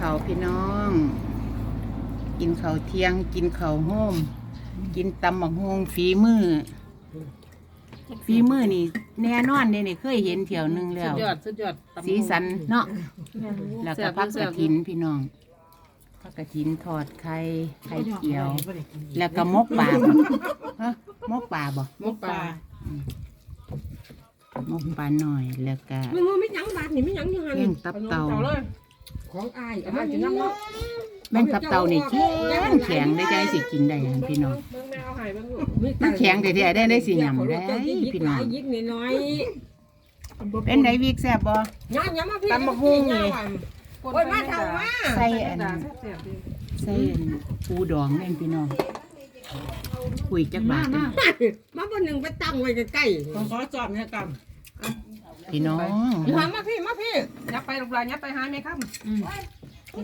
ข้าวพี่น้อง กินข้าวเที่ยง กินข้าวโฮม กินตำบักฮวงฝีมือ ฝีมือนี่ แน่นอนเด้นี่เคยเห็นเที่ยวหนึงแล้สุว ดยอดสุดยอดตำบักสีสันเนาะ แล้วแซ่ก็บพักแซ่กระบถินพี่น้องพักกระถินทอดไข่ไข่เจียว แล้วก็มกปลาบ่ฮะมกปลาบ่หมกปลามกปลาหน่อยแล้วก็ มึงมึงไม่ยั้งบาดนี่ไม่ยั้งอยู่หันแม่งตับเต่าเอาเลย ของอายเอามาจะน้ำเนาะแม่งตับเต่านี่แข็งแข็งได้ใจสิกินได้หั่นพี่น้องเบิ่งแม่เอาให้เบิ่งลูกมันแข็งแต่ที่ได้ได้สิยำได้พี่น้องยิกน้อยเป็นไดวิกแซ่บบ่ๆย่างย่างมาพี่ตำบักหุ่งนี่โอ้ยมาเท่ามาใส่อันแซ่บๆดิใส่อันปูดองแม่นพี่น้องคุยจักบาทเด้อมาบนหนึ่งไปตั้งไว้ใกล้ผมขอจอบเนี่ยก พี่น้องๆหันมาพี่มาพี่ำยับไปลูกหลานยับไปหาแม่ครับ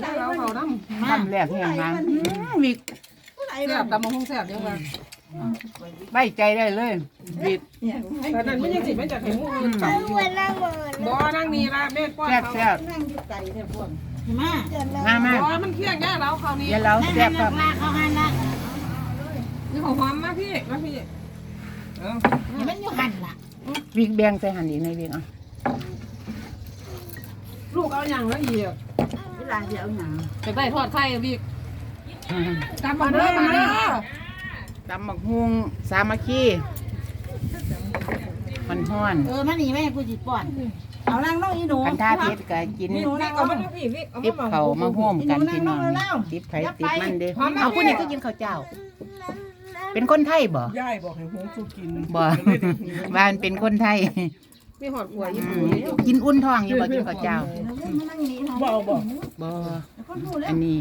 ได้แล้วเขานำทำแรกให้ยังวิกแซ่บตำบักหุ่งแซ่บยังว่าไว้ใจได้เลยวิกแต่นั้นมันยังสิมันจะเห็นหมู่อื่นต่ำอยู่บ่นั่งนี่ล่ะแม่ป้อนแซ่บเขาแซ่บมามามาบ่มันเที่ยงแย่แล้วคราวนี้เดี๋ยวเราแซ่บครับลากเขาหันละนี่ของหอมมาพี่มาพี่เออนี่มันอยู่หันละวิกแบ่งใส่หั่นอีกในวิกอะ ลูกเอาอย่างละเอียดเวลาเดี๋ยวหนังจะได้ทอดไข่วิกอืมตำบักหุ่งมาเด้อตำบักฮุงสามัคคีมันฮ้อนเออมันนี่แม่กูจิป้อน เอานั่งน้องอีหนูกันท่าเพชรก็กินนี่หนูนั่งเอามาพี่วิกเอาติบมาเขามาห่วมกันพี่น้องติบไผติบมันเด้เอาคนนี้ก็กินข้าวเจ้า เป็นคนไทยบ่ยายบอกให้หุงสุกินบ่ว่ามันเป็นคนไทย มีหอดหัวญี่อืปุ่นมกินอุ่นท้องอยู่บ่กินข้าวเจ้าบ่บ่บ่อันนี้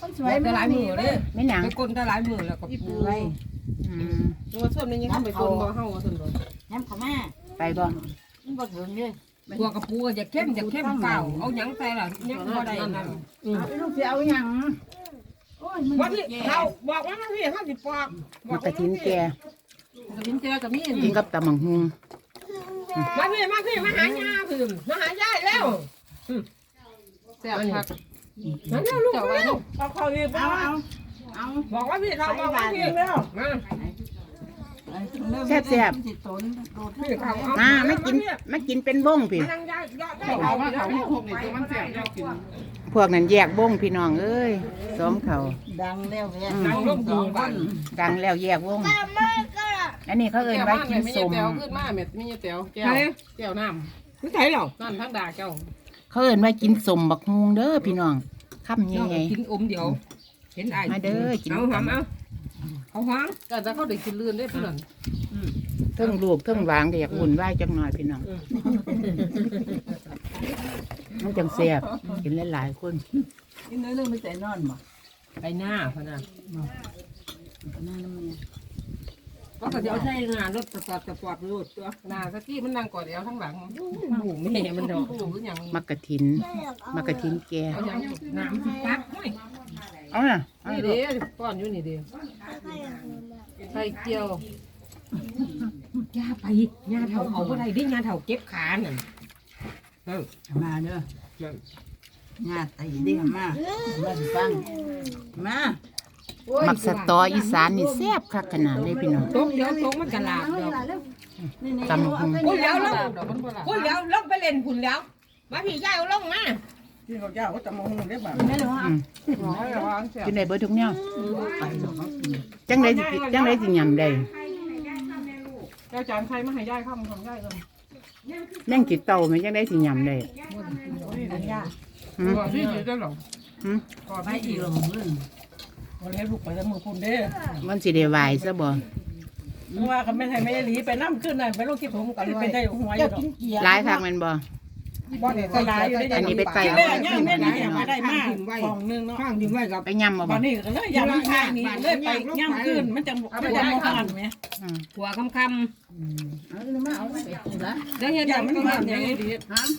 คนสวยแต่หลายมือเลยไม่หนังไปกลนแต่หลายมือแล้วก็ปูอืมนัวส้มนี่ยังทำไปคนบ่เฮาว่าซั่นบ่น้ำเขาแม่ไปบ่มันบ่ถึงเลยตัวกระปูจะเข้มจะเข้มเก่าเอาหยังใส่ล่ะยังบ่ได้นั่นเอาลูกสิเอาหยังโอ้ยมึงว่าพี่เขาบอกว่าพี่เขาสิปอกมันกระถินแก่กระถินเจอกับมีกินกับตำบักฮุง มาพี่มาพี่มาหายาพี่มาหายายแล้วแซ่บคักนั่นลูกเจ้าไว้ลูกเอาเขาอีกเอาเอาเอาบอกว่าพี่เขาบอกว่าพี่แล้วมาแซ่บแซ่บสิตนโดดพี่เขาเอาๆมาไม่กินไม่กินเป็นบ้งพี่นั่งยายยอดได้เอาว่าเขาพวกนี้ตัวมันแซ่บกินพวกนั้นแยกบ้งพี่น้องเอ้ยสมเขาดังแล้วแม่นั่งร่มดีบ้านดังแล้วแยกวง อันนี้เขาเอิ้นไว้กินสม แก้วขึ้นมาเม็ดมีแก้วแก้วแก้วน้ไม่ใช่หรอำนั่นทั้งดาแก้วเขาเอิ้นไว้กินสมบักฮุงเด้อพี่น้องคำใหญ่ กินอมเดียว เห็นไอ้ๆมาเด้อกิน เอาหอมเอาเอาหอม ก็จะเขาได้กินลื่นได้เพื่อนเทิงลูกเทิงหวางก็อยากวุ่นวายจังหน่อยพี่น้องมันจังแซ่บกินหลายๆคนกินเรื่องไม่ใจนอนบ่ไปหน้าพนันนั่นมัน ก็จะเอาใช้งานรถสปอร์ตสปอร์ตรถตัวนาสกี้มันนั่งกอดเอวทั้งหลังหมูแม่มันดอกผู้หรือยังมักกะถินมักกะถินแก่เอายังน้ำสิปักไม่เอาน่ะเอานี่ลูเด้กป้อนอยู่นี่เด้ไข่เจียวย่าไปย่าเถาเอาบ่ได้ดิย่าเถาเก็บขานั่นมาเด้อญาติเด้มามาฟังมา มักสตออีสานนี่แซ่บคักขนาดเลยพี่น้องตกเดี๋ยวตกมันกระลาบเดี๋ยวตำบักฮุงพุ่นแล้วลงดอกมันบ่ละพุ่นแล้วลงไปเล่นพุ่นแล้ว มาพี่ย่าเอาลงมาที่เขาเจ้าก็จะมาหุงได้บ่ไม่รู้อืมให้ระวังเสียกินได้เบิดทุกแนวจังไดสิจังไดสิยำได้เจ้าจานไข่มาให้ยายข้ามของยายเลยแม่งกินเต่ามันจังไดสิยำได้หืมบ่ที่สิได้หรอหืมไปอีกลงมึง วันนี้ลูกไปจะมือพุ่นเด้มันสิได้ไหวซะบ่เพราะว่าเขาไม่ให้ไม่ได้หลีไปน้ำขึ้นน่ะไปลงคิดผมกันเป็นได้หัวอเจ้ายู่ดอกกินเกียร์หลายคักแม่นบ่ บ่ได้ใส่ลายอยู่ได้อันนี้ไปใส่ที่แรกย่างแม่นี่มาได้มากของนึงเนาะข้างดึงไว้กับไปยำบ่วับ่นนี้ก็เลยย่างข้างนี้เลยไปย่างขึ้นมันจังมันจังบ่หันไหมอืมหัวคำคเอามาเอาไปกินละำแล้วเห็นอย่างมันก็อย่างนี้ดี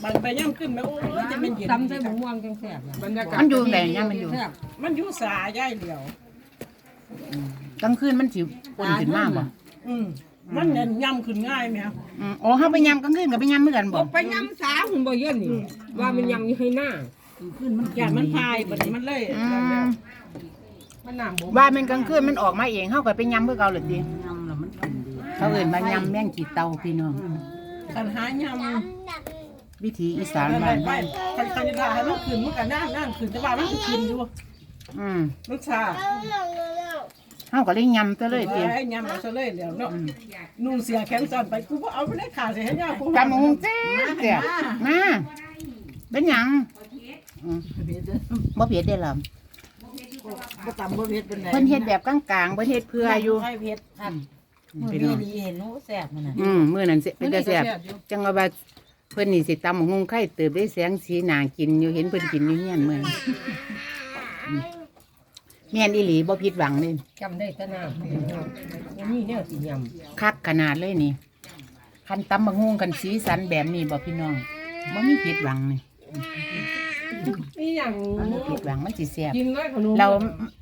บางไปย่างขึ้นแม่โอ้ยจะเป็นเย็นตำใส่หมูม่วงจังแซ่บบรรยากาศมันอยู่ไหนยามมันอยู่แซ่บมันอยู่สาย่ายเดียวกลางคืนมันสิป่นขึ้นมาบ่อืม มันเนี่ยย่ำขึ้นง่ายไหมครับอืมโอ้เฮาไปยำกลางคืนก็ไปยำเหมือนกันบ่ไปยำสาหุ่นบ่เยอะนี่ ว่ามันยำอยู่ให้หน้าขึ้นมันอย่างมันพายบัดนี้มันเลยอืมมันน้ำบ่ว่ามันกลางคืนมันออกมาเองเฮาก็ไปยำเพื่อเก่าเลยติยำแล้วมันกินดีเขาเอิ้นมายำแมงจีเตาพี่น้องคันหายำวิถีอีสานไปบ้านไปคันคันจะให้มันขึ้นมันก็นั่งนั่งขึ้นแต่ว่ามันก็กินอยู่อืม มันชา เฮาก็เลยยำซะเลยติไอ้ยำเอาซะเลยเดี๋ยวเนาะนุ่งเสียแขนซ้อนไปกูบ่เอาไปได้ขาเสียให้ย่ากูจำหงเจ๊เสียมาเป็นหยังอืมเผ็ดเด้อบ่เผ็ดได้อล่ะบ่ตำบ่เผ็ดเป็นไรเพิ่นเฮ็ดแบบกลางๆเพิ่นเฮ็ดเพื่ออยู่ให้เผ็ดครับมื้อพี่นี้น้องดีเห็นหนูแซ่บมันน่ะอืมมื้อนั้นสิเป็นแต่แซ่บจังว่าว่าเพิ่นนี่สิตำหงไข่เติบได้แสงสีหน้ากินอยู่เห็นเพิ่นกินอยู่เฮียนมื้อนี้อืม แม่นอีหลีบ่ผิดหวังเลยจำได้แต่น้ำยังมีแนวสิยคักขนาดเลยนี่คันตำบักฮุงกันสีสันแบบนี้บ่พี่น้องบ่มีผิดหวังนี่นี่อย่างมันบ่ผิดหวังมันสิแซ่บกินเลยขนมเรา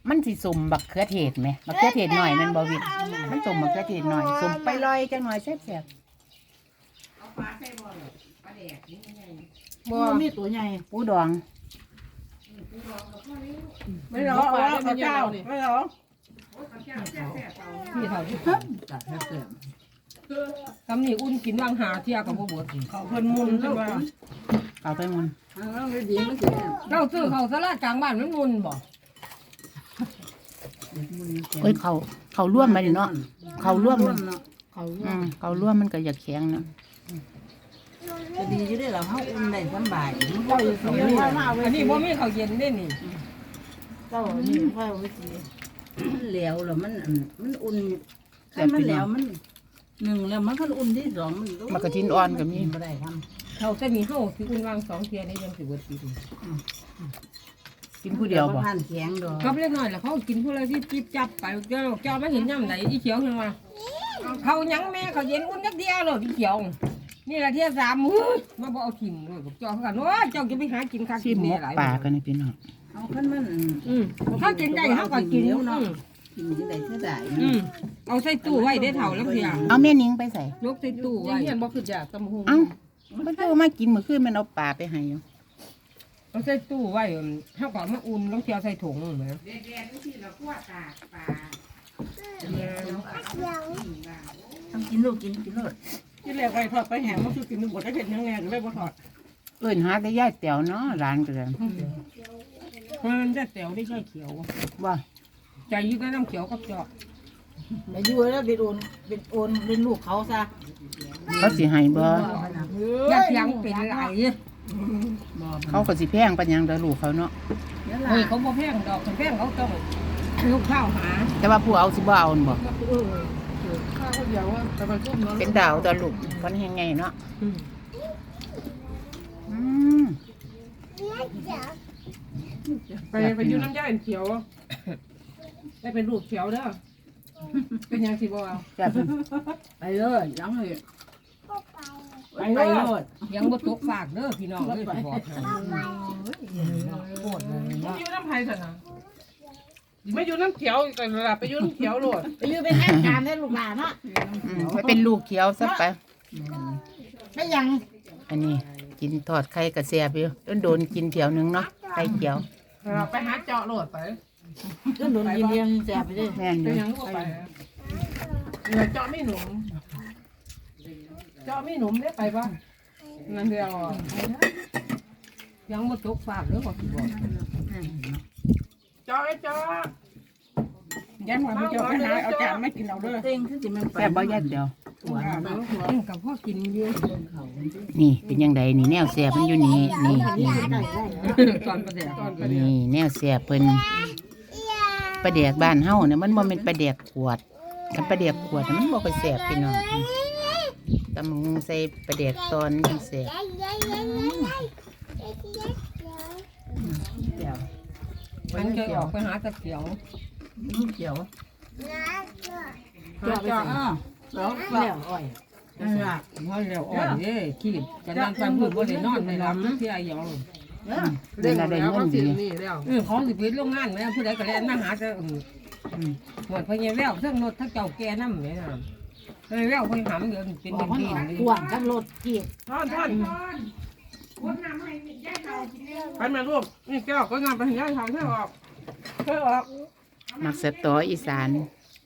มันสิสมบักเขือเทศไหมบักเขือเทศหน่อยแมันบ่วิดมันสมบักเขือเทศหน่อยสมไปลอยจังหน่อยแซ่บบ่มีตัวใหญ่ๆปูดอง ไม่รอว่าพระเจ้าไม่รอำพี่เท่าที่ตัดให้แซ่บคำนี้อุ่นกินวางหาเที่ยกับบ่เบิดเขาเพิ่นมุนใช่ป่ะเอาไปมุนเอาแล้วไม่ดีมันสิแซ่บเราซื้อเขาสลาดกลางบ้านมันมุนบ่เอ้ยเขาเขาร่วมมาดิเนาะเขาร่วมร่วมเนาะเขาอืมเขาร่วมมันก็อยากแข็งเนาะ จะดีอยู่ได้อล่ะเฮาอุ่นได้สำบายมันก็อยู่ตรงนี้อันนี้บ่มีเขาวเย็นเด้นี่เจ้านี่ค่อยเอาไว้สิมันเหลวแล้วมันอันมันอุ่นถ้ามันเหลวมันหนึ่งแล้วมันก็อุ่นที่สองมันมันกระทินอ่อนก็มีบ่ได้ทำเขาจะมีเฮาสิอุ่นวางสองเที่ยได้ยังสิเบิดปีกินผู้เดียวบ่ผ่านแข็งดอกกับเล็กน้อยแล้วเขากินผู้ละที่จิบจับไปเจ้าเจ้ามาเห็นย่ำไหนอีเขียวเห็นว่าเขายังแม่เขาเย็นอุ่นนักเดียวเลยอีเขียว นี่ละเที่ยสามมื้อมาบ่เอาถิ่มเลยกับเจ้าเขากันว่าเจ้าจะไปหากินข้าวชิกิมนหมนี่กหลายปลากันนะพี่น้องเอาขึ้นมันอืมถ้ากินได้เขาก็กินเนาะอืมกินที่ใดที่ใดอืมเอาใส่ตู้ไว้ได้เท่าแล้วเพียเอาแม่นิ้งไปใส่ยกใส่ตู้ยัไว้งเห็นบ่คือจากตำหูเอ้ามันก็มากินเมื่อคืนมันเอาปลาไปให้อยู่เอาใส่ตู้ไว้เท่ากับมาอุ่นแล้วเที่ยวใส่ถุงเหมือนทำกินลูกกินกินลูก ที่แรกไปทอดไปแหมมันคือกินหมดได้เห็นยังไงก็เลยบ่ทอดเอิ้นหาแต่ยายแต๋วเนาะร้านก็เลยมันจะเตียวได้ใช่เขียว ว่าใจยิ่งก็น้ำเขียวกับเจาะไปอยู่แล้วเป็นโอนเป็นโอนเป็นลูกเขาซะเขาสิให้บ่อยากยังเป็นไหลเขาก็สิแพงปานหยังเด้อลูกเขาเนาะเฮ้ยเขาบ่แพงดอกเขาแพงเขาต้องลูกข้าวหา แต่ว่าผู้เอาสิบ่เอาหั่นบ่ ข้าวเดียวว่าแต่มันกุ้มเนาะเป็นดาวตะลูกมันยังไงเนาะอืมไปไปอยู่น้ำย่าเขียวได้เป็นรูปเขียวเด้อเป็นยังสิบ่เอาแซ่บไปเลยยังเลยไปเลยยังบ่ตกฝากเด้อพี่น้องเลยสิบอกให้โคตรเลยไม่อยู่น้ำไผ่สินะ ไม่อยู่น้ำเขียวกันละไปอยู่น้ำเขียวโลดไปอยู่เป็นแอการให้ลูกหลานเนาะอืมให้เป็นลูกเขียวซะไปไม่ยังอันนี้กินทอดไข่กระแซ่บอยู่โดนๆกินเที่ยวหนึงเนาะไข่เขียวเราไปหาเจาะโลดไปก็โดนยินเดียงแสบไปเลยแม่นอเป็นยู่ยังก็ไปเดี๋ยวเจาะไม่หนุ่มเจาะไม่หนุ่มได้ไปปะนั่นเดียวอะยังบ่ตกฝากเด้อบอกสิ บอกเจาะไอ้เจาะยันว่าไม่เจาะไปหาเอาจานไม่กินเอาเด้อเต็งคือสิมันไปแซ่บบ่ยายเดียวหัวมันอืมกับพ่อกินอยู่นี่เป็นยังไงนี่แนวแซ่บมันอยู่นี่นี่นี่ตอนประเดี๋ยวตอนไปนี่แนวแซ่บเพิ่นปลาแดกบ้านเฮาเนี่ยมันบ่แม่นปลาแดกขวดกันปลาแดกขวดน่ะมันบ่ค่อยแซ่บพี่น้องตำบักหุ่งใส่ปลาแดกตอนจังแซ่บ เกี่ยวมันเคยออกไปหาตะเกียวลูกเกี่ยวเจาะเจาะอ่าแล้วแล้วอ้อยนั่นล่ะว่าแล้วอ่อนเด้ขีดกันนั่งไปพูดบ่ได้นอนในลำที่อายองเวลาได้เงินดีนี่แล้วเออเขาสิไปโรงงานแม่ผู้ใดก็แล่นมาหาแต่อืมอืมหมดพญาแววทั้งรถทั้งเจ้าแก่นำแม่น่ะพญาแววเพิ่นหำเดือนเป็นบอกมันดินออกๆเลยกวนกับรถเกี่ยวท่อนท่อน เไปแม่ลูกนี่แก้วก็งานไปเห็นยายทำให้ออกให้ออกมักสะตออีสาน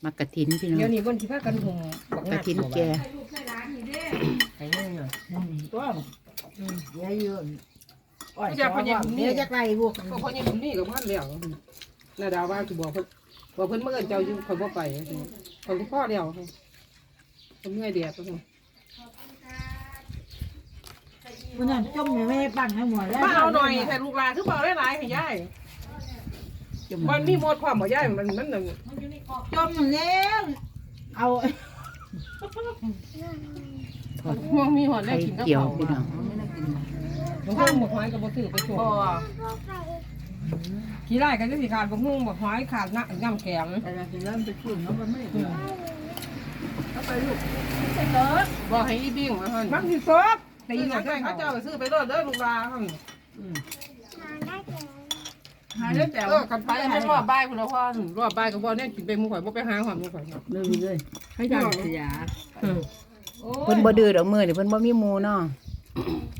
มักกะทินพี่น้อเดี๋ยวงนี้บนที่พากันหุมบักะทินแก่ไปเนี่ยน่ะตัวเยอะเยอะอ้อยพี่จะพยายามเดี๋ยวจะไกลพวกก็คนยังนี่กับพันแล้วนาดาวว่าคือบอกเพิ่นบอกเพิ่นเมื่อเอินเจ้าอยู่คนบ่ไปคนที่พ่อเดียวคนเมื่อยเดียดก็ มันนั่นจมอยู่ไม่ปั่นให้หมดแล้วมาเอาหน่อยแต่ลูกหลานคือบอกได้หลายให้ยายมันมีหมดความบ่ยายมันมันหนึ่งจมอยู่แล้วเอาห่วงมีหอดได้ไข่กินกับเกี่ยวเขาพี่น้องบางคนบอกหอยก็บ่ซื้อไปส่งบ่ขี้ไร่ก็จะสิขาดบางคนบอกหอยขาดน้ำน้ำแกงแต่เราจะเริ่มไปขึ้นเนาะมันไม่ได้บอกให้อีบิ้งมาหั่นมันสิสด ตีตีหหน่น่ออยยเขาเขาเจ้าเจ้าซื้อไปรถเด้อลูกหลานหั่นหายได้แต่เออกันไปให้รอบบ่ายพุ่นละพ่อรอบบ่ายก็บ่เนี่ยกินไปหมู่ข่อยบ่ไปหาหอมหมู่ข่อยเลยเลยให้จานเสียเพิ่นบ่ดื้อดอกมือนี่เพิ่นบ่มีหมู่เนาะ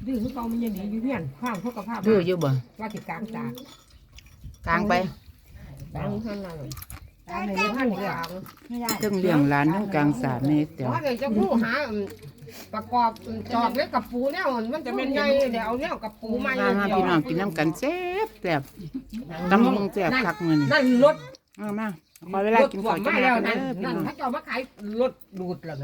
ดื้อคือเก่ามันยังดีอยู่เพี้ยนข้างพวกกับภาพดื้ออยู่บ่ว่าติดกลางจากกลางไปกลางท่านนั่นก ลางในท่านกลางไม่ได้เทั้งเลี้ยงหลานเทั้งกลางสามนี่แต่ว่าเดี๋ยวจะพูดหาประกอบจอบเล็กกับปูเนี่ยมันจะเป็นไงเดี๋ยวเอาเนี่ยกับปูมามามาพี่น้องกินน้ำกันแซ่บแซ่บตำมึงแซ่บคักมื้อนี่นั่นรถมามาขอเวลารถกินขวข้าวดจัมางหแล้วน่อยนั่นเด้อพี่นั่นน้อง ถ้าจะเอามาขายรถดูดแล้วนั่น